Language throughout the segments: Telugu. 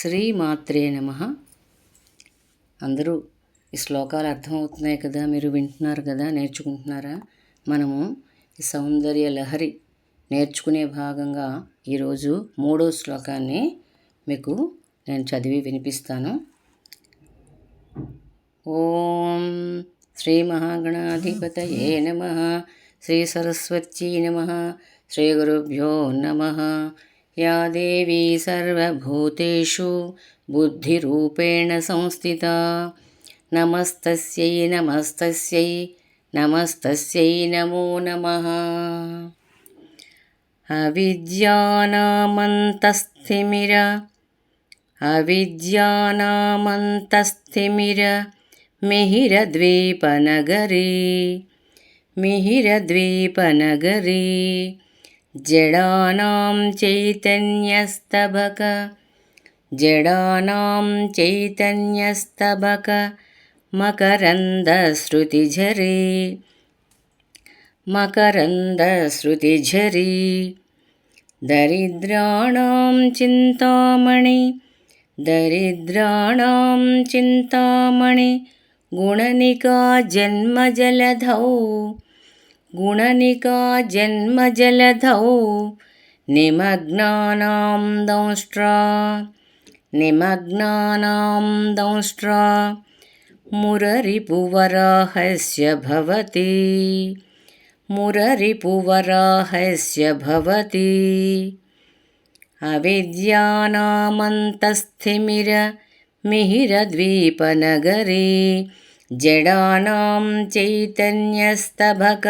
శ్రీమాత్రే నమ. అందరూ ఈ శ్లోకాలు అర్థమవుతున్నాయి కదా మీరు వింటున్నారు కదా నేర్చుకుంటున్నారా? మనము ఈ సౌందర్య లహరి నేర్చుకునే భాగంగా ఈరోజు మూడో శ్లోకాన్ని మీకు నేను చదివి వినిపిస్తాను. ఓం శ్రీ మహాగణాధిపతయే నమ. శ్రీ సరస్వతీ నమ. శ్రీ గురుభ్యో నమ. యా దేవీ సర్వభూతేషు బుద్ధిరూపేణ సంస్థితా. నమస్తస్యై నమస్తస్యై నమస్తస్యై నమో నమః. అవిద్యానామంతస్థిమిర అవిద్యానామంతస్థిమిర మిహిరద్వీపనగరీ మిహిరద్వీపనగరీ. జడానాం చైతన్యస్తబక జడానాం చైతన్యస్తబక మకరందశ్రుతిఝరీ మకరందశ్రుతిఝరీ. దరిద్రాణం చింతామణి దరిద్రాణం చింతామణి గుణనికా జన్మజలధౌ. गुणनिका जन्मजलधौ निमग्नानां दंष्ट्रा। निमग्नानां दंष्ट्रा। मुररिपुवराहस्य भवति। मुररिपुवराहस्य भवति। अविद्यानामन्तस्थिमिर मिहिरद्वीपनगरे జడానాం చైతన్యస్తభక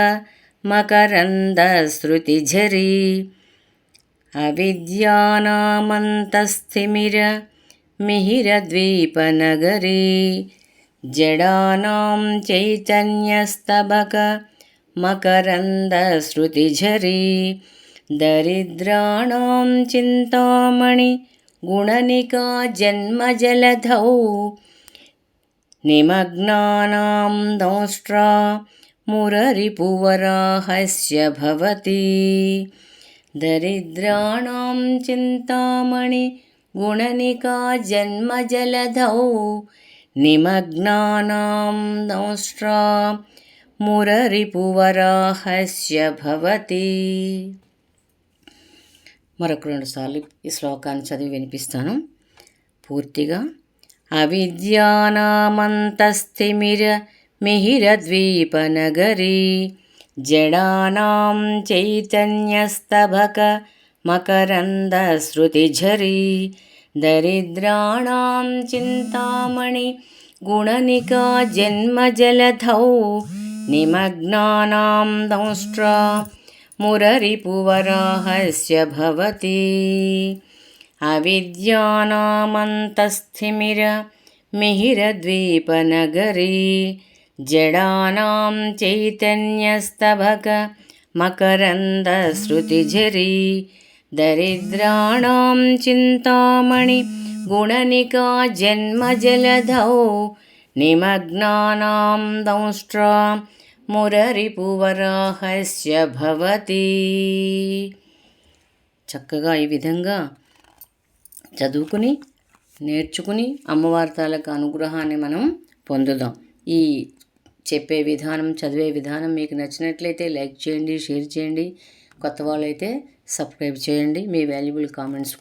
మకరందశ్రుతిఝరీ అవిద్యానామంతస్థిమిర మిహిరద్వీపనగరీ జడానాం చైతన్యస్తబక మకరందశ్రుతిఝరీ దరిద్రాణం చింతామణి గుణనికా జన్మజలధౌ నిమగ్నానాం దౌష్ట్రా మురరిపువరాహస్య భవతి దరిద్రాణం చింతామణి గుణనికా జన్మజలధౌ నిమగ్నానాం దౌష్ట్రా మురరిపువరాహస్య భవతి మరొక రెండు సార్లు ఈ శ్లోకాన్ని చదివి వినిపిస్తాను. పూర్తిగా అవిద్యానామంతస్థిమిర మిహిరద్వీపనగరీ జడానాం చైతన్యస్తభక మకరందశ్రుతిఝరీ దరిద్రాణం చింతామణి గుణనికా జన్మజలధౌ నిమగ్నానాం దంష్ట్రా మురరిపువరాహస్య భవతి. అవిద్యానామంతస్థిమిర మిహిరద్వీపనగరీ జడానాం చైతన్యస్తభక మకరందశ్రుతిఝరీ దరిద్రాణం చింతామణి గుణనికా జన్మజలధౌ నిమగ్నానాం దంష్ట్రా మురరిపువరాహస్య భవతి. చక్కగా ఈ విధంగా చదువుకుని నేర్చుకుని అమ్మవారి తాలూకు అనుగ్రహాన్ని మనం పొందుదాం. ఈ చెప్పే విధానం చదివే విధానం మీకు నచ్చినట్లయితే లైక్ చేయండి షేర్ చేయండి. కొత్త వాళ్ళైతే సబ్స్క్రైబ్ చేయండి. మీ వాల్యుబుల్ కామెంట్స్